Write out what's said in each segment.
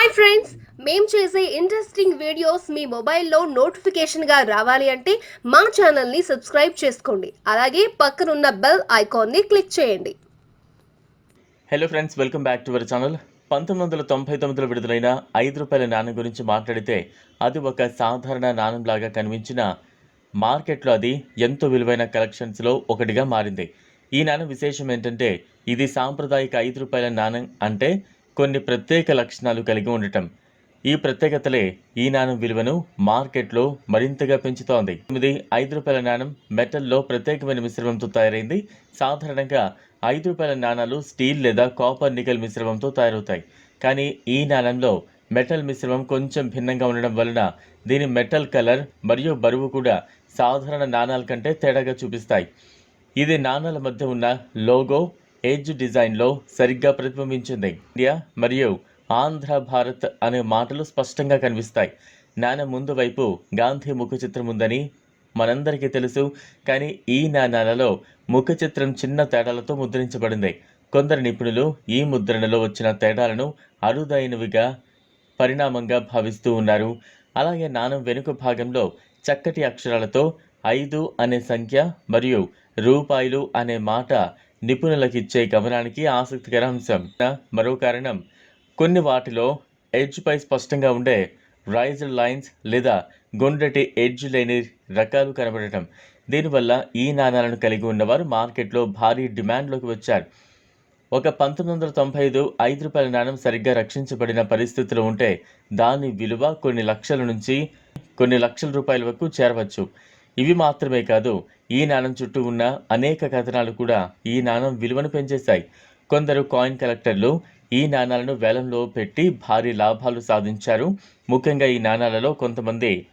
Hi friends మేము చేసే interesting videos మీ మొబైల్లో నోటిఫికేషన్గా రావాలి అంటే మా ఛానల్ని సబ్స్క్రైబ్ చేసుకోండి. అలాగే పక్కనున్న బెల్ ఐకాన్ని క్లిక్ చేయండి. Hello friends welcome back to our channel పంతొమ్మిది వందల తొంభై తొమ్మిదిలో విడుదలైన ఐదు రూపాయల నాణ్యం గురించి మాట్లాడితే అది ఒక సాధారణ నాణంలాగా కనిపించిన మార్కెట్లో అది ఎంతో విలువైన కలెక్షన్స్లో ఒకటిగా మారింది. ఈ నాణ్యం విశేషం ఏంటంటే ఇది సాంప్రదాయిక ఐదు రూపాయల నాణ్యం అంటే కొన్ని ప్రత్యేక లక్షణాలు కలిగి ఉండటం. ఈ ప్రత్యేకతలే ఈ నాణం విలువను మార్కెట్లో మరింతగా పెంచుతోంది. తొమ్మిది ఐదు రూపాయల నాణం మెటల్లో ప్రత్యేకమైన మిశ్రమంతో తయారైంది. సాధారణంగా ఐదు రూపాయల నాణాలు స్టీల్ లేదా కాపర్ నికల్ మిశ్రమంతో తయారవుతాయి. కానీ ఈ నాణంలో మెటల్ మిశ్రమం కొంచెం భిన్నంగా ఉండడం వలన దీని మెటల్ కలర్ మరియు బరువు కూడా సాధారణ నాణాల కంటే తేడాగా చూపిస్తాయి. ఇది నాణాల మధ్య ఉన్న లోగో ఏజ్ డిజైన్లో సరిగ్గా ప్రతిబింబించింది. ఇండియా మరియు ఆంధ్ర భారత్ అనే మాటలు స్పష్టంగా కనిపిస్తాయి. నాన్న ముందు వైపు గాంధీ ముఖ చిత్రం ఉందని మనందరికీ తెలుసు. కానీ ఈ నాణాలలో ముఖ చిత్రం చిన్న తేడాలతో ముద్రించబడింది. కొందరు నిపుణులు ఈ ముద్రణలో వచ్చిన తేడాలను అరుదైనవిగా పరిణామంగా భావిస్తూ ఉన్నారు. అలాగే నాణం వెనుక భాగంలో చక్కటి అక్షరాలతో ఐదు అనే సంఖ్య మరియు రూపాయలు అనే మాట నిపుణులకిచ్చే గమనానికి ఆసక్తికర అంశం. మరో కారణం కొన్ని వాటిలో ఎడ్జ్పై స్పష్టంగా ఉండే రైజర్ లైన్స్ లేదా గుండ్రటి ఎడ్జ్ లేని రకాలు కనబడటం. దీనివల్ల ఈ నాణాలను కలిగి ఉన్నవారు మార్కెట్లో భారీ డిమాండ్లోకి వచ్చారు. ఒక పంతొమ్మిది వందల తొంభై ఐదు ఐదు రూపాయల నాణం సరిగ్గా రక్షించబడిన పరిస్థితిలో ఉంటే దాని విలువ కొన్ని లక్షల నుంచి కొన్ని లక్షల రూపాయల వరకు చేరవచ్చు. ఇవి మాత్రమే కాదు ఈ నాణం చుట్టూ ఉన్న అనేక కథనాలు కూడా ఈ నాణం విలువను పెంచేశాయి. కొందరు కాయిన్ కలెక్టర్లు ఈ నాణాలను వేలంలో పెట్టి భారీ లాభాలు సాధించారు. ముఖ్యంగా ఈ నాణాలలో కొంతమంది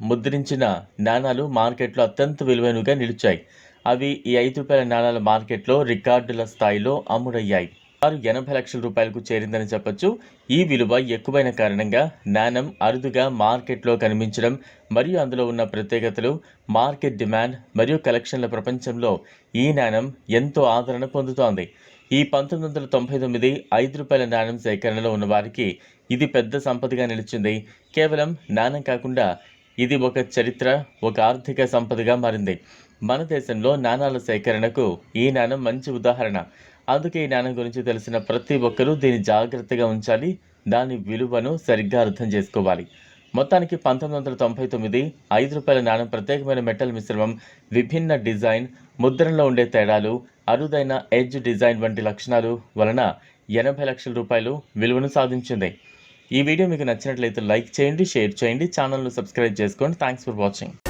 ముద్రించిన నాణాలు మార్కెట్లో అత్యంత విలువైనవిగా నిలిచాయి. అవి ఈ ఐదు రూపాయల నాణాల మార్కెట్లో రికార్డుల స్థాయిలో అమ్ముడయ్యాయి. ఆరు ఎనభై లక్షల రూపాయలకు చేరిందని చెప్పొచ్చు. ఈ విలువ ఎక్కువైన కారణంగా నాణం అరుదుగా మార్కెట్లో కనిపించడం మరియు అందులో ఉన్న ప్రత్యేకతలు మార్కెట్ డిమాండ్ మరియు కలెక్షన్ల ప్రపంచంలో ఈ నాణం ఎంతో ఆదరణ పొందుతోంది. ఈ పంతొమ్మిది వందల తొంభై తొమ్మిది ఐదు రూపాయల నాణం సేకరణలో ఉన్న వారికి ఇది పెద్ద సంపదగా నిలిచింది. కేవలం నాణం కాకుండా ఇది ఒక చరిత్ర ఒక ఆర్థిక సంపదగా మారింది. మన దేశంలో నాణాల సేకరణకు ఈ నాణం మంచి ఉదాహరణ. అందుకే ఈ నాణం గురించి తెలిసిన ప్రతి ఒక్కరూ దీన్ని జాగ్రత్తగా ఉంచాలి. దాని విలువను సరిగ్గా అర్థం చేసుకోవాలి. మొత్తానికి పంతొమ్మిది వందల తొంభై తొమ్మిది ఐదు రూపాయల నాణం ప్రత్యేకమైన మెటల్ మిశ్రమం విభిన్న డిజైన్ ముద్రణలో ఉండే తేడాలు అరుదైన ఎడ్జ్ డిజైన్ వంటి లక్షణాలు వలన ఎనభై లక్షల రూపాయలు విలువను సాధించింది. ఈ వీడియో మీకు నచ్చినట్లయితే లైక్ చేయండి షేర్ చేయండి ఛానల్ను సబ్స్క్రైబ్ చేసుకోండి. Thanks for watching.